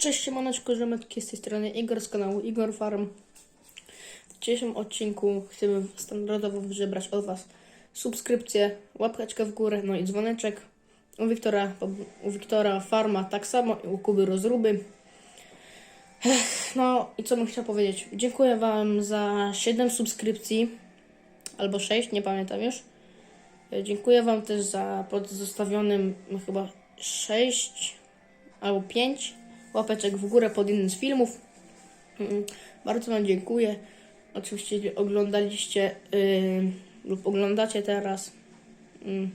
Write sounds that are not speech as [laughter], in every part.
Cześć, siemaneczko, Rzemetki, z tej strony Igor z kanału Igor Farm. W dzisiejszym odcinku chcemy standardowo wybrać od Was subskrypcję, łapeczkę w górę, no i dzwoneczek. U Wiktora, u Wiktora Farma tak samo i u Kuby Rozruby. No i co bym chciał powiedzieć? Dziękuję Wam za 7 subskrypcji, albo 6, nie pamiętam już. Dziękuję Wam też za pod zostawionym chyba 6 albo 5 łapeczek w górę pod innym z filmów. Mm, Bardzo Wam dziękuję. Oczywiście oglądaliście yy, lub oglądacie teraz yy,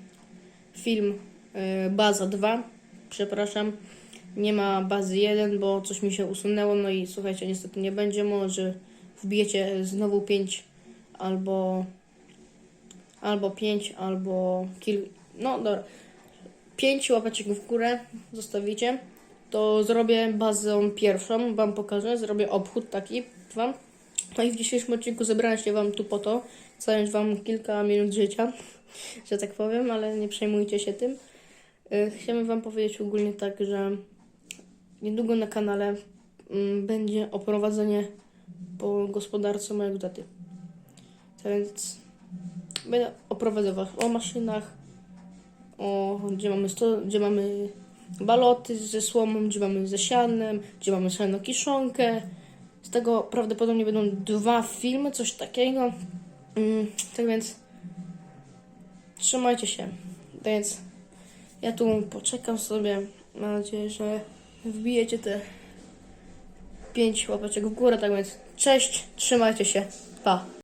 film yy, Baza 2. Przepraszam, nie ma bazy 1, bo coś mi się usunęło. No i słuchajcie, niestety nie będzie. Może wbijecie znowu 5 albo albo 5, albo kil... No dobra. 5 łapeczek w górę zostawicie to zrobię bazę pierwszą, Wam pokażę, zrobię obchód taki Wam. No i w dzisiejszym odcinku zebrałem się Wam tu po to, zająć Wam kilka minut życia, [laughs] że tak powiem, ale nie przejmujcie się tym. Yy, Chciałem Wam powiedzieć ogólnie tak, że niedługo na kanale mm, będzie oprowadzenie po gospodarce mojego taty. Tak Więc będę oprowadzał o maszynach, o, gdzie mamy, sto, gdzie mamy baloty ze słomą, gdzie mamy ze gdzie mamy siano kiszonkę. Z tego prawdopodobnie będą dwa filmy, coś takiego. Mm, tak więc trzymajcie się. Tak więc ja tu poczekam sobie. Mam nadzieję, że wbijecie te pięć łapeczek w górę. Tak więc cześć, trzymajcie się. Pa.